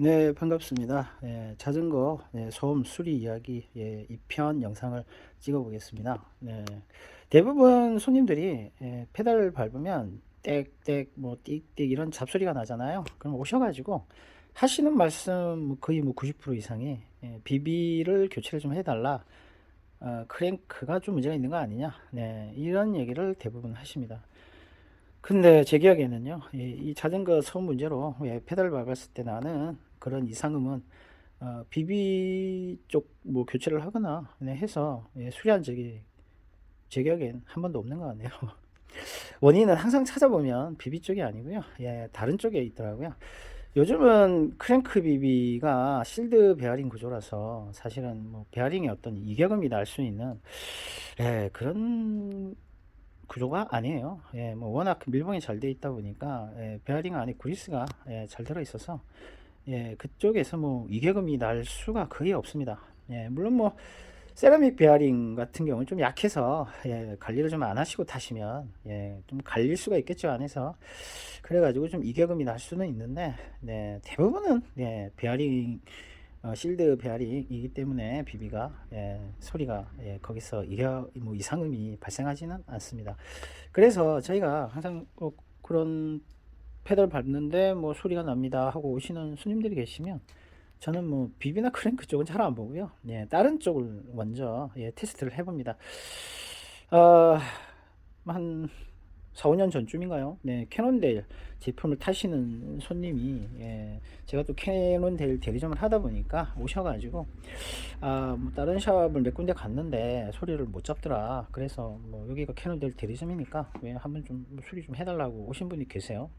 네, 반갑습니다. 예, 자전거 예, 소음 수리 이야기 예, 2편 영상을 찍어 보겠습니다. 네, 대부분 손님들이 예, 페달을 밟으면 땡땡 뭐 띡띡 이런 잡소리가 나잖아요. 그럼 오셔가지고 하시는 말씀 뭐 거의 뭐 90% 이상이 예, 비비를 교체를 좀 해달라. 어, 크랭크가 좀 문제가 있는 거 아니냐. 네, 이런 얘기를 대부분 하십니다. 근데 제 기억에는요, 이, 이 자전거 소음 문제로 예, 페달을 밟았을 때 나는 그런 이상음은 어, 비비 쪽 뭐 교체를 하거나 네, 해서 예, 수리한 적이 제 기억엔 한 번도 없는 것 같네요. 원인은 항상 찾아보면 비비 쪽이 아니고요, 예, 다른 쪽에 있더라고요. 요즘은 크랭크 비비가 실드 베어링 구조라서 사실은 뭐 베어링의 어떤 이격음이 날 수 있는 예, 그런 구조가 아니에요. 예, 뭐 워낙 밀봉이 잘 돼 있다 보니까 예, 베어링 안에 그리스가 예, 잘 들어 있어서 예, 그쪽에서 뭐 이격음이 날 수가 거의 없습니다. 예, 물론 뭐 세라믹 베어링 같은 경우는 좀 약해서 예, 관리를 좀 안 하시고 타시면 예, 좀 갈릴 수가 있겠죠 안에서 그래가지고 좀 이격음이 날 수는 있는데 네, 대부분은 예, 베어링 어, 실드 베어링이기 때문에 비비가 예, 소리가 예, 거기서 이겨 뭐 이상음이 발생하지는 않습니다. 그래서 저희가 항상 꼭 그런 페달 밟는데 뭐 소리가 납니다 하고 오시는 손님들이 계시면 저는 뭐 비비나 크랭크 쪽은 잘 안 보고요. 예, 다른 쪽을 먼저 예, 테스트를 해봅니다. 어, 한 4, 5년 전쯤인가요? 네, 캐논데일 제품을 타시는 손님이 예, 제가 또 캐논데일 대리점을 하다 보니까 오셔가지고 아, 뭐 다른 샵을 몇 군데 갔는데 소리를 못 잡더라. 그래서 뭐 여기가 캐논데일 대리점이니까 왜 한번 좀 수리 좀 해달라고 오신 분이 계세요.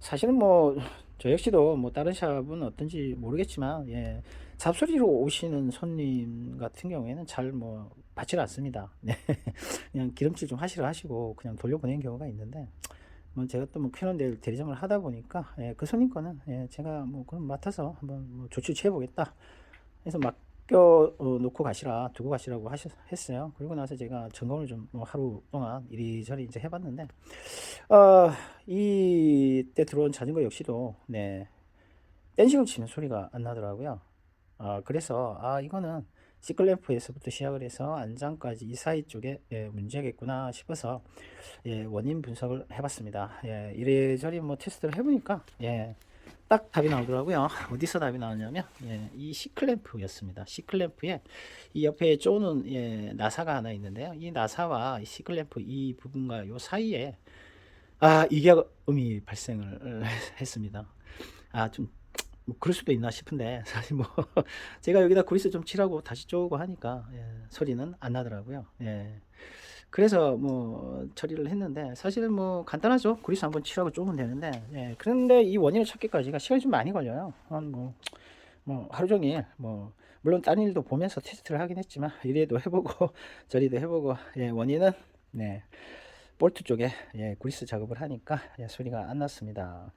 사실은 뭐 저 역시도 뭐 다른 샵은 어떤지 모르겠지만 예, 잡소리로 오시는 손님 같은 경우에는 잘 뭐 받질 않습니다. 네. 그냥 기름칠 좀 하시라 하시고 그냥 돌려보내는 경우가 있는데 뭐 제가 또뭐 캐논데일 대리점을 하다 보니까 예, 그 손님 거는 예, 제가 뭐 그럼 맡아서 한번 뭐 조치 취해 보겠다. 해서 맡겨 어, 놓고 가시라 두고 가시라고 하셨, 했어요. 그리고 나서 제가 점검을 좀뭐 하루 동안 이리저리 이제 해봤는데 어, 이때 들어온 자전거 역시도 네 댄싱을 치는 소리가 안 나더라고요. 아, 그래서 아 이거는 시클램프에서부터 시작을 해서 안장까지 이 사이 쪽에 예, 문제겠구나 싶어서 예, 원인 분석을 해봤습니다. 예, 이래저래 뭐 테스트를 해보니까 예, 딱 답이 나오더라고요. 어디서 답이 나왔냐면 예, 이 C클램프였습니다. C클램프에 이 옆에 쪼는 예, 나사가 하나 있는데요. 이 나사와 이 C클램프 이 부분과 요 사이에 아 이격음이 발생을 했습니다. 아좀 뭐 그럴 수도 있나 싶은데 사실 뭐 제가 여기다 그리스 좀 칠하고 다시 쪼고 하니까 예, 소리는 안 나더라고요. 예. 그래서 뭐 처리를 했는데 사실은 뭐 간단하죠. 그리스 한번 칠하고 쪼면 되는데 예. 그런데 이 원인을 찾기까지가 시간이 좀 많이 걸려요. 한뭐 뭐 하루 종일 뭐 물론 딴 일도 보면서 테스트를 하긴 했지만 이래도 해보고 저리도 해보고 예, 원인은 네 볼트 쪽에 예, 그리스 작업을 하니까 예, 소리가 안 났습니다.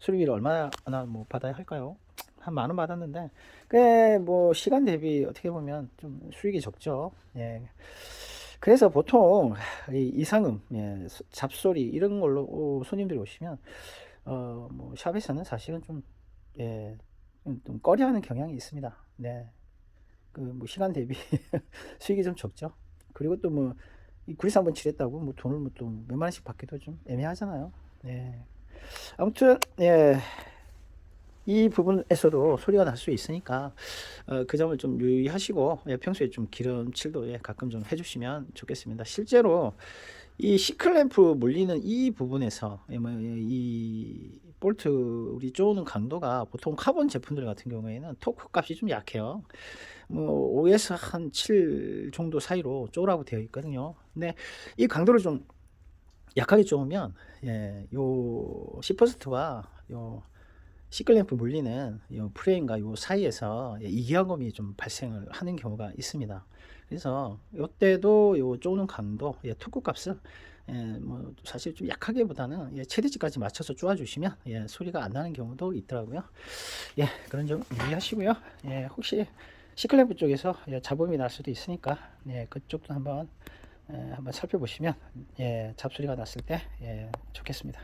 수리비를 얼마나 뭐 받아야 할까요? 한 만 원 받았는데 꽤뭐 시간 대비 어떻게 보면 좀 수익이 적죠. 예. 그래서 보통 이 이상음, 예, 잡소리 이런 걸로 손님들이 오시면 어 뭐 샵에서는 사실은 좀 예, 좀 꺼려하는 경향이 있습니다. 네. 그 뭐 시간 대비 수익이 좀 적죠. 그리고 또뭐이 구리스 한번 칠했다고 뭐 돈을 뭐 또 몇만 원씩 받기도 좀 애매하잖아요. 네. 아무튼 예. 이 부분에서도 소리가 날 수 있으니까 어, 그 점을 좀 유의하시고 예, 평소에 좀 기름칠도 예, 가끔 좀 해주시면 좋겠습니다. 실제로 이 시클램프 물리는 이 부분에서 예, 뭐, 예, 이 볼트 우리 쪼는 강도가 보통 카본 제품들 같은 경우에는 토크 값이 좀 약해요. 뭐 5에서 한 7 정도 사이로 쪼라고 되어 있거든요. 근데 이 강도를 좀 약하게 쪼으면 예, 요 시퍼스트와 요 시클램프 물리는 요 프레임과 요 사이에서 예, 이기압음이 좀 발생을 하는 경우가 있습니다. 그래서 요때도 요 쪼는 강도, 예, 토크 값을 예, 뭐 사실 좀 약하게보다는 예, 최대치까지 맞춰서 쪼아주시면 예, 소리가 안 나는 경우도 있더라고요. 예, 그런 점 유의하시고요. 예, 혹시 시클램프 쪽에서 예, 잡음이 날 수도 있으니까 예, 그쪽도 한번 예, 한번 살펴보시면 예, 잡소리가 났을 때 예, 좋겠습니다.